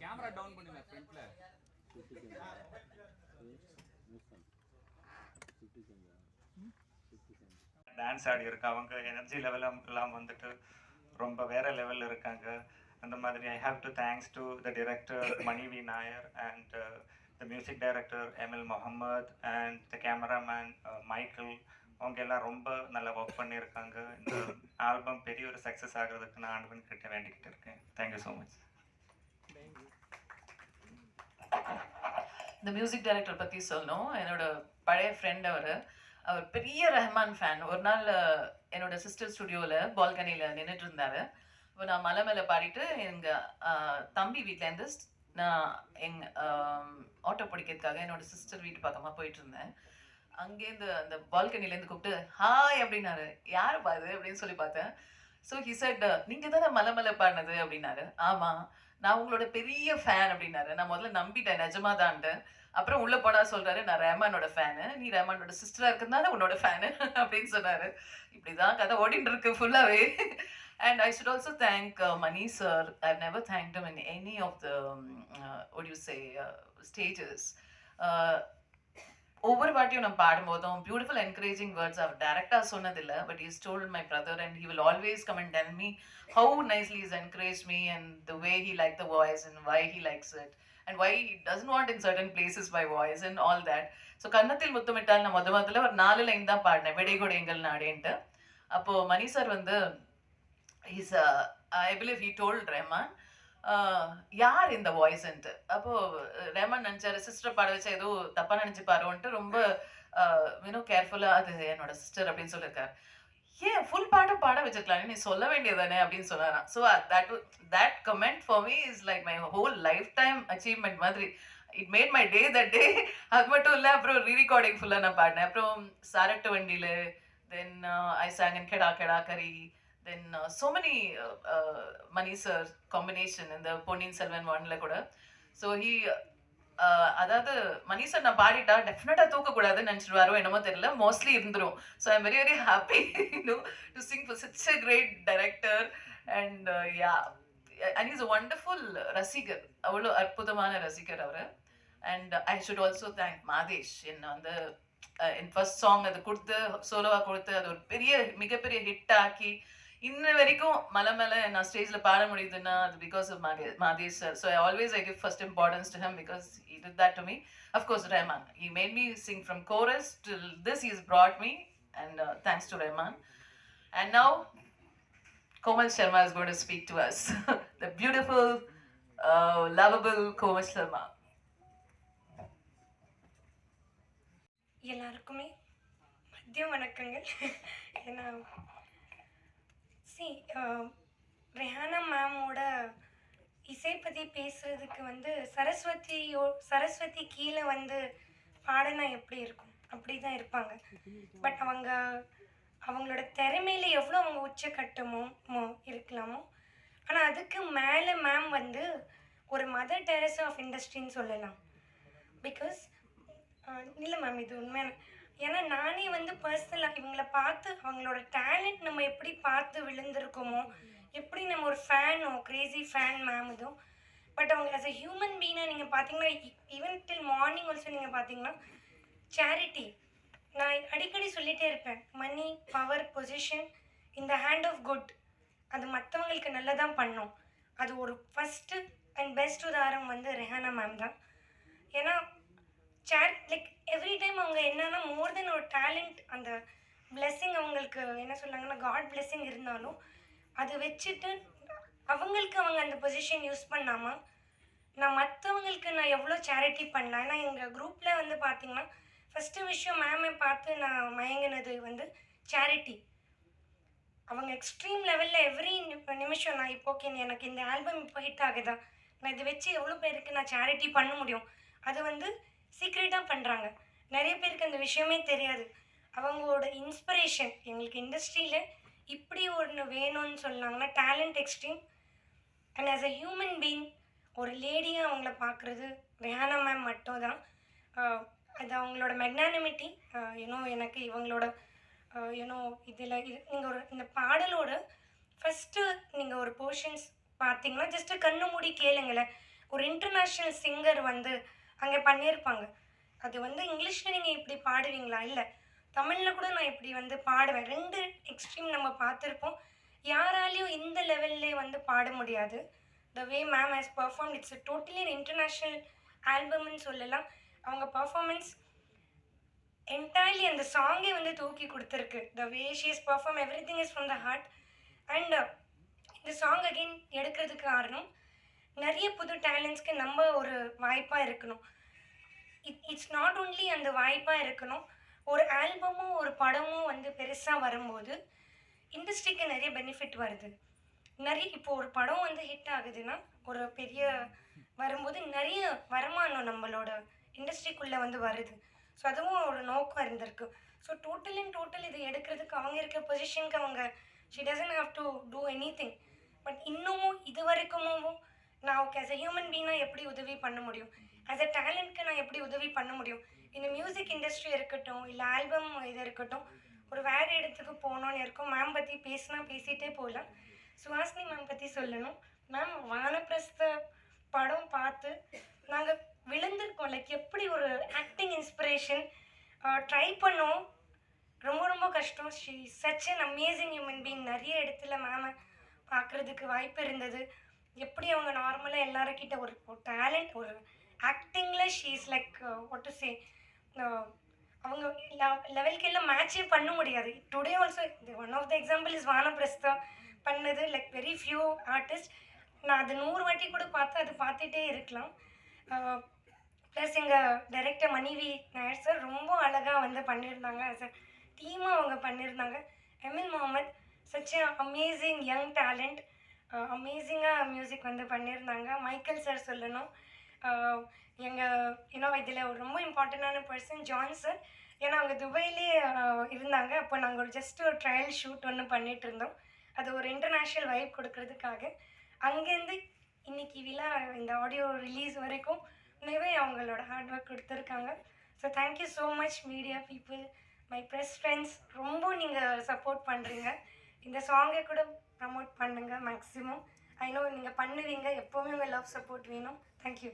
Camera down பண்ணுங்க ஃப்ரண்ட்ல dance ஆடி இருக்கு. அவங்க எனர்ஜி லெவல் எல்லாம் வந்துட்டு ரொம்ப வேற லெவலில் இருக்காங்க. அந்த மாதிரி I have to thanks to the director Manivi Nair and the music director Emil Mohammed and the cameraman Michael அவங்க எல்லாம் ரொம்ப நல்லா ஒர்க் பண்ணியிருக்காங்க. இந்த ஆல்பம் பெரிய ஒரு சக்ஸஸ் ஆகிறதுக்கு நான் ஆண்டவன் கிட்ட வேண்டிக்கிட்டு இருக்கேன். தேங்க்யூ ஸோ மச் இந்த மியூசிக் டைரக்டர் பற்றி சொல்லணும். என்னோட பழைய ஃப்ரெண்ட் அவர். அவர் பெரிய ரஹ்மான் ஃபேன் ஒரு நாள் uh, என்னோட சிஸ்டர் ஸ்டுடியோவில் பால்கனியில் நின்றுட்டு இருந்தார். இப்போ நான் மலை மேலே பாடிட்டு எங்கள் தம்பி வீட்டிலேருந்து நான் எங் ஆட்டோ பிடிக்கிறதுக்காக என்னோட சிஸ்டர் வீட்டு பக்கமாக போயிட்டு இருந்தேன் அங்கேருந்து அந்த பால்கனிலேருந்து கூப்பிட்டு ஹாய் அப்படின்னாரு. யார் பாது அப்படின்னு சொல்லி பார்த்தேன். ஸோ ஹி செட் நீங்கள் தானே மலை மேலே பாடினது? அப்படின்னாரு. ஆமாம் நான் உங்களோட பெரிய ஃபேன் அப்படின்னாரு. நான் முதல்ல நம்பிட்டேன் நிஜமா தான்ட்டு அப்புறம் உள்ள போனா சொல்றாரு நான் ரேமானோட ஃபேனு நீ ரேமானோட சிஸ்டரா இருக்கிறதுனால உன்னோட ஃபேனு அப்படின்னு சொன்னாரு. இப்படிதான் கதை ஓடிட்டு இருக்கு ஃபுல்லாவே and I should also thank Mani sir I never thank him in any of the what you say stages ஒவ்வொரு வாட்டியும் நான் பாடும்போதும் பியூட்டிஃபுல் என்கரேஜிங் வேர்ட்ஸ் அவர் டேரக்டாக சொன்னதில்லை but is told my brother and he will always come and tell me how nicely is encourage me and the way he like the voice and why he likes it and why he doesn't want in certain places by voice and all that so கன்னத்தில் முத்தமிட்டால் நான் முத முதல்ல ஒரு நாலு line தான் பாடினேன் விடைகொடை எங்கள் நாடேன்ட்டு அப்போது மணி சார் வந்து is I believe he told Rahman யார் இந்த வாய்ஸ்ன்ட்டு அப்போ ரெமன் நினச்சாரு சிஸ்டர் பாட வச்சா ஏதோ தப்பா நினைச்சு பாருன்ட்டு ரொம்ப இன்னும் கேர்ஃபுல்லா அது என்னோட சிஸ்டர் அப்படின்னு சொல்லியிருக்காரு ஏன் ஃபுல் பாட்டும் பாட வச்சிருக்கலாம் நீ சொல்ல வேண்டியதானே அப்படின்னு சொன்னாராம். So that that comment for me is like my whole life time achievement மாதிரி. It made my day that day அது மட்டும் இல்லை அப்புறம் ரீ ரெக்கார்டிங் ஃபுல்லாக நான் பாடினேன். அப்புறம் சரட்டு வண்டியில் தென் ஐ சாங் கெடா கெடா கரி then so many Mani sir combination இந்த பொன்னியின் செல்வன் ஒன்ல கூட ஸோ ஹி அதாவது மணி சார் நான் பாடிட்டா டெஃபினட்டாக தூக்கக்கூடாதுன்னு நினச்சிடுவாரோ என்னமோ தெரியல. Mostly இருந்துரும். So I'm very very happy you to sing for such a great director and ya and is wonderful ரசிகர். அவ்வளோ அற்புதமான ரசிகர் அவர். And I should also thank Madhesh என்ன வந்து என் ஃபர்ஸ்ட் சாங் அது கொடுத்து சோலோவாக கொடுத்து அது ஒரு பெரிய மிகப்பெரிய ஹிட் ஆக்கி இன்ன வரைக்கும் மலை மேலே நான் ஸ்டேஜில் பாட முடியுதுன்னா அது because of Madhe Madhesh sir so I always I give first importance to him because he did that to me of course Rahman he made me sing from chorus till this he's brought me and uh, thanks to Rahman and now Komal Sharma is going to speak to us the beautiful uh, lovable Komal Sharma எல்லாருக்குமே மதிய வணக்கங்கள் ஏன்னா C Rehana மேமோட இசை பற்றி பேசுகிறதுக்கு வந்து சரஸ்வதியோ சரஸ்வதி கீழே வந்து பாடினா எப்படி இருக்கும்? அப்படி தான் இருப்பாங்க. பட் அவங்க அவங்களோட திறமையில எவ்வளோ அவங்க உச்சக்கட்டமோ இருக்கலாமோ ஆனால் அதுக்கு மேலே மேம் வந்து ஒரு மதர் டெரஸ் ஆஃப் இண்டஸ்ட்ரின்னு சொல்லலாம். பிகாஸ் இல்லை மேம் இது உண்மையான ஏன்னா நானே வந்து பர்சனலாக இவங்களை பார்த்து அவங்களோட டேலண்ட் நம்ம எப்படி பார்த்து விழுந்திருக்கோமோ எப்படி நம்ம ஒரு ஃபேனோ கிரேசி ஃபேன் மேம் இதுவும் பட் அவங்க ஆஸ் அ ஹியூமன் பீனாக நீங்கள் பார்த்தீங்கன்னா ஈவன் டில் மார்னிங் ஆல்சோ நீங்கள் பார்த்தீங்கன்னா சேரிட்டி நான் அடிக்கடி சொல்லிகிட்டே இருப்பேன் மணி பவர் பொசிஷன் இந்த ஹேண்ட் ஆஃப் குட் அது மற்றவங்களுக்கு நல்லதான் பண்ணும். அது ஒரு ஃபஸ்ட்டு அண்ட் பெஸ்ட் உதாரணம் வந்து ரெஹானா மேம் தான். ஏன்னா சேர் லைக் எவ்ரி டைம் அவங்க என்னன்னா மோர் தென் ஒரு டேலண்ட் அந்த பிளெஸ்ஸிங் அவங்களுக்கு என்ன சொல்கிறாங்கன்னா காட் பிளெஸ்ஸிங் இருந்தாலும் அதை வச்சுட்டு அவங்களுக்கு அவங்க அந்த பொசிஷன் யூஸ் பண்ணாமல் நான் மற்றவங்களுக்கு நான் எவ்வளோ சேரிட்டி பண்ணலாம்? ஏன்னா எங்கள் குரூப்பில் வந்து பார்த்தீங்கன்னா ஃபஸ்ட்டு விஷயம் மேமை பார்த்து நான் மயங்கினது வந்து சேரிட்டி அவங்க எக்ஸ்ட்ரீம் லெவலில் எவ்ரி நிமிஷம் நான் இப்போ ஓகே எனக்கு இந்த ஆல்பம் இப்போ ஹிட் ஆகுதா? நான் இதை வச்சு எவ்வளோ பேருக்கு நான் சேரிட்டி பண்ண முடியும்? அது வந்து சீக்ரெட்டாக பண்ணுறாங்க நிறைய பேருக்கு அந்த விஷயமே தெரியாது. அவங்களோட இன்ஸ்பிரேஷன் எங்களுக்கு இண்டஸ்ட்ரியில் இப்படி ஒன்று வேணும்னு சொன்னாங்கன்னா talent extreme and as a human being ஒரு லேடியாக அவங்கள பார்க்குறது ரெஹானா மேம் மட்டும் தான் அது அவங்களோட மெக்னானிமிட்டி யூனோ எனக்கு இவங்களோட யூனோ இதில் இது நீங்கள் ஒரு இந்த பாடலோட ஃபஸ்ட்டு நீங்கள் ஒரு போர்ஷன்ஸ் பார்த்தீங்கன்னா ஜஸ்ட்டு கண்ணு மூடி கேளுங்களேன். ஒரு இன்டர்நேஷ்னல் சிங்கர் வந்து அங்கே பண்ணியிருப்பாங்க. அது வந்து இங்கிலீஷில் நீங்கள் இப்படி பாடுவீங்களா? இல்லை தமிழில் கூட நான் இப்படி வந்து பாடுவேன். ரெண்டு எக்ஸ்ட்ரீம் நம்ம பார்த்துருப்போம். யாராலையும் இந்த லெவல்லே வந்து பாட முடியாது. The way ma'am has perform its totally international ஆல்பம்னு சொல்லலாம். அவங்க பர்ஃபார்மன்ஸ் என்டையர்லி அந்த சாங்கே வந்து தூக்கி கொடுத்துருக்கு. The way she is perform everything is from the heart and இந்த சாங் அகெயின் எடுக்கிறதுக்கு காரணம் நிறைய புது டேலண்ட்ஸ்க்கு நம்ம ஒரு வாய்ப்பாக இருக்கணும். இட் இட்ஸ் நாட் ஓன்லி அந்த வாய்ப்பாக இருக்கணும் ஒரு ஆல்பமும் ஒரு படமும் வந்து பெருசாக வரும்போது இண்டஸ்ட்ரிக்கு நிறைய பெனிஃபிட் வருது. நிறைய இப்போ ஒரு படம் வந்து ஹிட் ஆகுதுன்னா ஒரு பெரிய வரும்போது நிறைய வருமானம் நம்மளோட இண்டஸ்ட்ரிக்குள்ளே வந்து வருது. ஸோ அதுவும் ஒரு நோக்கம் இருந்திருக்கு. ஸோ டோட்டல் அண்ட் டோட்டல் இது எடுக்கிறதுக்கு அவங்க இருக்க பொசிஷனுக்கு அவங்க she doesn't have to do any thing இன்னமும் இது வரைக்குமும் நான் ஓகே ஆஸ் அ ஹியூமன் பீனாக எப்படி உதவி பண்ண முடியும்? ஆஸ் அ டேலண்ட்க்கு நான் எப்படி உதவி பண்ண முடியும்? இந்த மியூசிக் இண்டஸ்ட்ரி இருக்கட்டும் இல்லை ஆல்பம் இது இருக்கட்டும் ஒரு வேறு இடத்துக்கு போகணுன்னு இருக்கும். மேம் பற்றி பேசினா பேசிகிட்டே போகலாம் சுஹாசினி மேம் பற்றி சொல்லணும். மேம் வானப்பிரஸ்த படம் பார்த்து நாங்கள் விழுந்திருக்கோம். லைக் எப்படி ஒரு ஆக்டிங் இன்ஸ்பிரேஷன் ட்ரை பண்ணோம். ரொம்ப ரொம்ப கஷ்டம். She such an amazing human being நிறைய இடத்துல மேமை பார்க்குறதுக்கு வாய்ப்பு இருந்தது. எப்படி அவங்க நார்மலாக எல்லாருக்கிட்ட ஒரு ஒரு டேலண்ட் ஒரு ஆக்டிங்கில் she's like ought to say அவங்க லெவல்க்கு எல்லாம் மேட்சே பண்ண முடியாது. Today also one of the example is Vanaprastha பண்ணது. லைக் வெரி ஃபியூ ஆர்டிஸ்ட் நான் அது நூறு வாட்டி கூட பார்த்து அது பார்த்துட்டே இருக்கலாம். ப்ளஸ் எங்கள் டைரக்டர் மணிவி நாயர் சார் ரொம்ப அழகாக வந்து பண்ணியிருந்தாங்க. ஆஸ் அ டீமாக அவங்க பண்ணியிருந்தாங்க. Emil Mohammed such amazing young talent அமேசிங்காக music வந்து பண்ணியிருந்தாங்க மைக்கேல் சார் சொல்லணும். எங்கள் இன்னும் இதில் ஒரு ரொம்ப இம்பார்ட்டண்டான பர்சன் ஜான் சார் ஏன்னா அவங்க துபாயிலே இருந்தாங்க. அப்போ நாங்கள் ஒரு ஜஸ்ட் ஒரு ட்ரையல் ஷூட் ஒன்று பண்ணிட்டு இருந்தோம். அது ஒரு இன்டர்நேஷ்னல் வைப் கொடுக்கறதுக்காக. அங்கேருந்து இன்னைக்கு விழா இந்த ஆடியோ ரிலீஸ் வரைக்கும் உண்மையாகவே அவங்களோட ஹார்ட் ஒர்க் கொடுத்துருக்காங்க. So thank you so much media people my press friends ரொம்ப நீங்கள் சப்போர்ட் பண்ணுறீங்க இந்த சாங்கை கூட ப்ரமோட் பண்ணுங்கள் மேக்ஸிமம் ஐ நோ நீங்கள் பண்ணுவீங்க. எப்போவுமே உங்கள் லவ் சப்போர்ட் வேணும். தேங்க்யூ